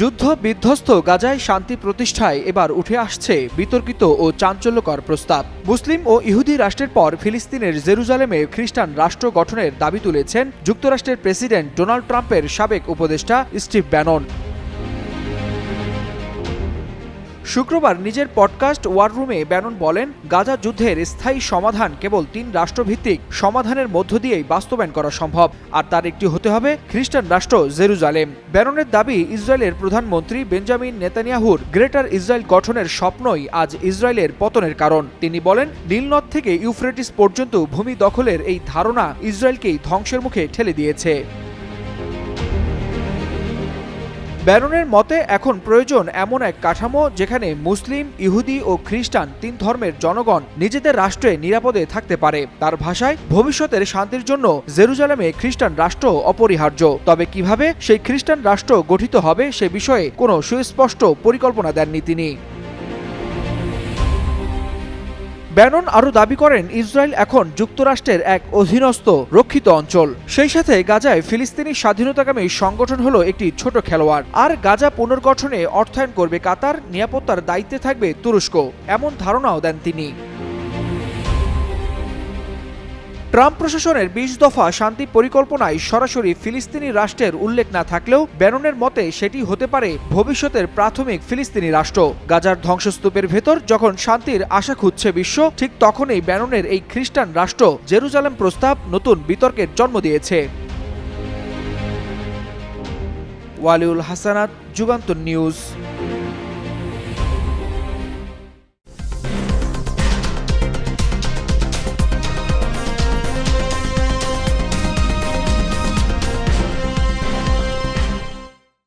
যুদ্ধ বিধ্বস্ত গাজায় শান্তি প্রতিষ্ঠায় এবার উঠে আসছে বিতর্কিত ও চাঞ্চল্যকর প্রস্তাব। মুসলিম ও ইহুদি রাষ্ট্রের পর ফিলিস্তিনের জেরুজালেমে খ্রিস্টান রাষ্ট্র গঠনের দাবি তুলেছেন যুক্তরাষ্ট্রের প্রেসিডেন্ট ডোনাল্ড ট্রাম্পের সাবেক উপদেষ্টা স্টিভ ব্যানন। শুক্রবার নিজের পডকাস্ট ওয়ার রুমে ব্যানন বলেন, গাজা যুদ্ধের স্থায়ী সমাধান কেবল তিন রাষ্ট্রভিত্তিক সমাধানের মধ্য দিয়েই বাস্তবায়ন করা সম্ভব, আর তার একটি হতে হবে খ্রিস্টান রাষ্ট্র জেরুজালেম। ব্যাননের দাবি, ইসরায়েলের প্রধানমন্ত্রী বেঞ্জামিন নেতানিয়াহুর গ্রেটার ইসরায়েল গঠনের স্বপ্নই আজ ইসরায়েলের পতনের কারণ। তিনি বলেন নীলনদ থেকে ইউফ্রেটিস পর্যন্ত ভূমি দখলের এই ধারণা ইসরায়েলকেই ধ্বংসের মুখে ঠেলে দিয়েছে। ব্যারনের মতে, এখন প্রয়োজন এমন এক কাঠামো যেখানে মুসলিম, ইহুদি ও খ্রিস্টান তিন ধর্মের জনগণ নিজেদের রাষ্ট্রে নিরাপদে থাকতে পারে। তার ভাষায়, ভবিষ্যতের শান্তির জন্য জেরুজালেমে খ্রিস্টান রাষ্ট্র অপরিহার্য। তবে কীভাবে সেই খ্রিস্টান রাষ্ট্র গঠিত হবে সে বিষয়ে কোনো সুস্পষ্ট পরিকল্পনা দেননি তিনি। ব্যানন আরও দাবি করেন, ইসরায়েল এখন যুক্তরাষ্ট্রের এক অধীনস্থ, রক্ষিত অঞ্চল। সেই সাথে গাজায় ফিলিস্তিনি স্বাধীনতাকামী সংগঠন হলো একটি ছোট খেলোয়াড়। আর গাজা পুনর্গঠনে অর্থায়ন করবে কাতার, নিরাপত্তার দায়িত্বে থাকবে তুরস্ক। এমন ধারণাও দেন তিনি। ট্রাম্প প্রশাসনের বিশ দফা শান্তি পরিকল্পনায় সরাসরি ফিলিস্তিনি রাষ্ট্রের উল্লেখ না থাকলেও ব্যাননের মতে সেটি হতে পারে ভবিষ্যতের প্রাথমিক ফিলিস্তিনি রাষ্ট্র। গাজার ধ্বংসস্তূপের ভেতর যখন শান্তির আশা খুঁজছে বিশ্ব, ঠিক তখনই ব্যাননের এই খ্রিস্টান রাষ্ট্র জেরুজালেম প্রস্তাব নতুন বিতর্কের জন্ম দিয়েছে। ওয়ালিউল হাসানাত, যুগান্তর নিউজ।